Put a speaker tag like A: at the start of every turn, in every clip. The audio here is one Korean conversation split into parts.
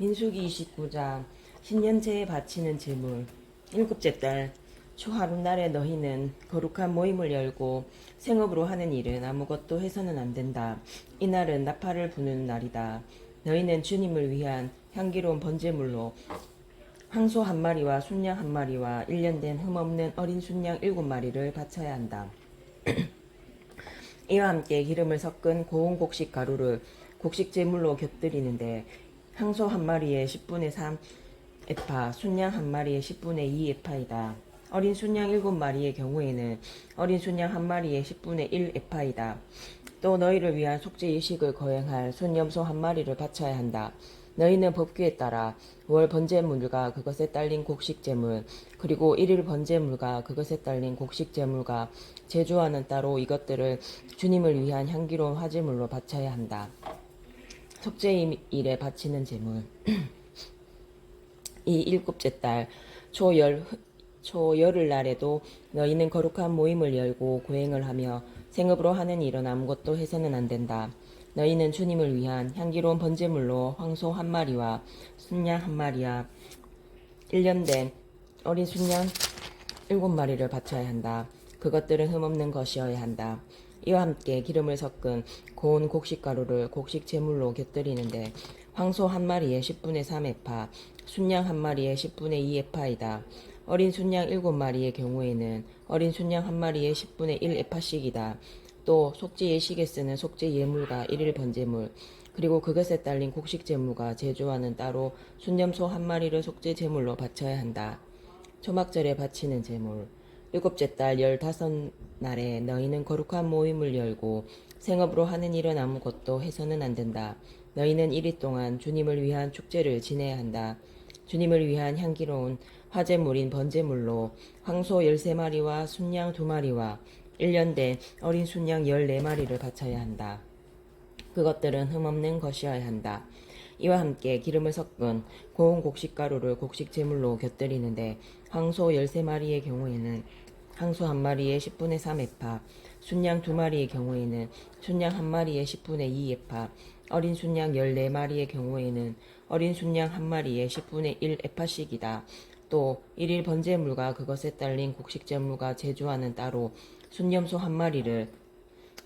A: 민수기 29장 신년체에 바치는 제물 일곱째 달 초하룻날에 너희는 거룩한 모임을 열고 생업으로 하는 일은 아무것도 해서는 안 된다. 이날은 나팔을 부는 날이다. 너희는 주님을 위한 향기로운 번제물로 황소 한 마리와 순양 한 마리와 일년된 흠없는 어린 순양 일곱 마리를 바쳐야 한다. 이와 함께 기름을 섞은 고운 곡식 가루를 곡식 제물로 곁들이는데 항소 한 마리에 10분의 3 에파, 순양 한 마리에 10분의 2 에파이다. 어린 순양 7마리의 경우에는 어린 순양 한 마리에 10분의 1 에파이다. 또 너희를 위한 속죄 예식을 거행할 순염소 한 마리를 바쳐야 한다. 너희는 법규에 따라 월 번제물과 그것에 딸린 곡식 제물 그리고 일일 번제물과 그것에 딸린 곡식 제물과 제주와는 따로 이것들을 주님을 위한 향기로운 화제물로 바쳐야 한다. 속죄일에 바치는 제물 이 일곱째 달 초열 초열흘 날에도 너희는 거룩한 모임을 열고 고행을 하며 생업으로 하는 일은 아무것도 해서는 안 된다. 너희는 주님을 위한 향기로운 번제물로 황소 한 마리와 순양 한 마리와 1년 된 어린 순양 일곱 마리를 바쳐야 한다. 그것들은 흠없는 것이어야 한다. 이와 함께 기름을 섞은 고운 곡식가루를 곡식 제물로 곁들이는데 황소 한 마리에 10분의 3에파, 순양 한 마리에 10분의 2에파이다. 어린 순양 일곱 마리의 경우에는 어린 순양 한 마리에 10분의 1에파씩이다. 또 속죄 예식에 쓰는 속죄 예물과 일일 번제물 그리고 그것에 딸린 곡식 제물과 제조와는 따로 순념소 한 마리를 속죄 제물로 바쳐야 한다. 초막절에 바치는 제물 일곱째 달 열다섯 날에 너희는 거룩한 모임을 열고 생업으로 하는 일은 아무것도 해서는 안 된다. 너희는 이리 동안 주님을 위한 축제를 지내야 한다. 주님을 위한 향기로운 화제물인 번제물로 황소 열세 마리와 순양 두 마리와 1년 된 어린 순양 14마리를 바쳐야 한다. 그것들은 흠없는 것이어야 한다. 이와 함께 기름을 섞은 고운 곡식 가루를 곡식 제물로 곁들이는데 황소 13마리의 경우에는 황소 한 마리에 10분의 3에파, 순양 두 마리의 경우에는 순양 한 마리에 10분의 2에파, 어린 순양 14마리의 경우에는 어린 순양 한 마리에 10분의 1에파씩이다. 또 일일 번제물과 그것에 딸린 곡식 제물과 제주와는 따로 순염소 한 마리를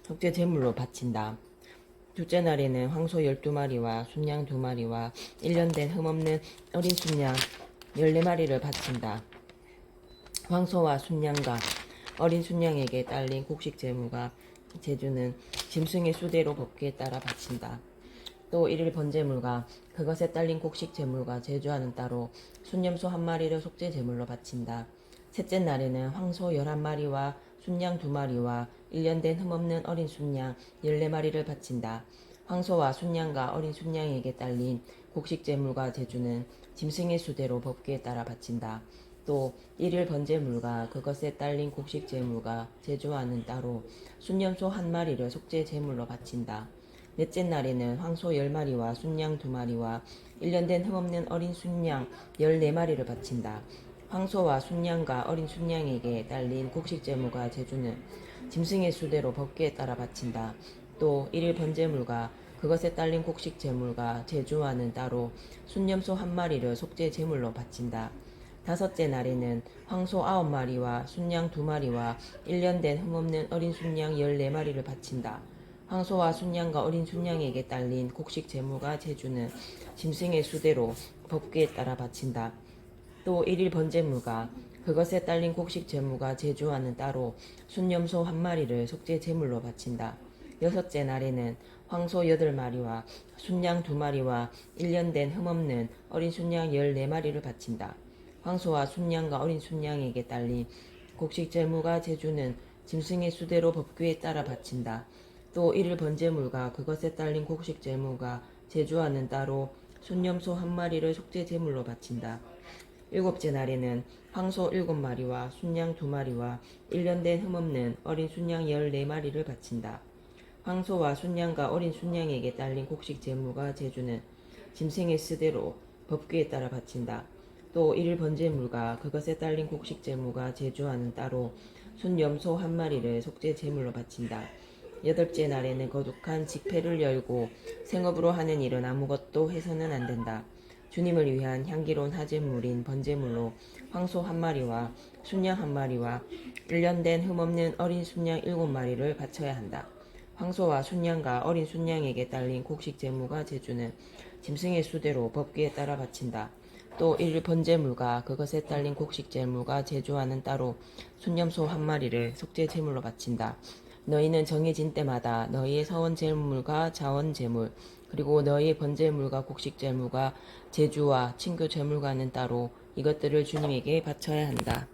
A: 속죄 제물로 바친다. 둘째 날에는 황소 12마리와 순양 2마리와 1년 된 흠없는 어린 순양 14마리를 바친다. 황소와 순양과 어린 순양에게 딸린 곡식 제물과 제주는 짐승의 수대로 법규에 따라 바친다. 또 일일 번제물과 그것에 딸린 곡식 제물과 제주와는 따로 순염소 한 마리를 속죄 제물로 바친다. 셋째 날에는 황소 열한 마리와 순양 두 마리와 1년 된 흠없는 어린 순양 14마리를 바친다. 황소와 순양과 어린 순양에게 딸린 곡식 제물과 제주는 짐승의 수대로 법규에 따라 바친다. 또 일일 번제물과 그것에 딸린 곡식 제물과 제주와는 따로 순염소 한 마리를 속죄 제물로 바친다. 넷째 날에는 황소 열 마리와 순양 두 마리와 1년 된 흠없는 어린 순양 14마리를 바친다. 황소와 순양과 어린 순양에게 딸린 곡식 제물과 제주는 짐승의 수대로 법규에 따라 바친다. 또 일일 번제물과 그것에 딸린 곡식 제물과 제주와는 따로 순염소 한 마리를 속죄 제물로 바친다. 다섯째 날에는 황소 아홉 마리와 순양 두 마리와 1년 된 흠없는 어린 순양 14마리를 바친다. 황소와 순양과 어린 순양에게 딸린 곡식 제물과 제주는 짐승의 수대로 법규에 따라 바친다. 또 일일 번제물과 그것에 딸린 곡식 제물과 제주와는 따로 순염소 한 마리를 속죄 제물로 바친다. 여섯째 날에는 황소 여덟 마리와 순양 두 마리와 1년 된 흠없는 어린 순양 열네 마리를 바친다. 황소와 순양과 어린 순양에게 딸린 곡식 제물과 제주는 짐승의 수대로 법규에 따라 바친다. 또 일일 번제물과 그것에 딸린 곡식 제물과 제주와는 따로 순염소 한 마리를 속죄 제물로 바친다. 일곱째 날에는 황소 일곱 마리와 순양 두 마리와 1년 된 흠없는 어린 순양 열네 마리를 바친다. 황소와 순양과 어린 순양에게 딸린 곡식 제물과 제주는 짐승의 쓰대로 법규에 따라 바친다. 또 일일 번제물과 그것에 딸린 곡식 제물과 제주와는 따로 순염소 한 마리를 속죄 제물로 바친다. 여덟째 날에는 거룩한 직패를 열고 생업으로 하는 일은 아무것도 해서는 안 된다. 주님을 위한 향기로운 하제물인 번제물로 황소 한 마리와 순양 한 마리와 1년 된 흠없는 어린 순양 일곱 마리를 바쳐야 한다. 황소와 순양과 어린 순양에게 딸린 곡식 제무가 제주는 짐승의 수대로 법규에 따라 바친다. 또 일 번제물과 그것에 딸린 곡식 제물과 제주와는 따로 순념소 한 마리를 속죄 제물로 바친다. 너희는 정해진 때마다 너희의 서원 제물과 자원 제물 그리고 너희의 번제물과 곡식 제물과 제주와 친교 제물과는 따로 이것들을 주님에게 바쳐야 한다.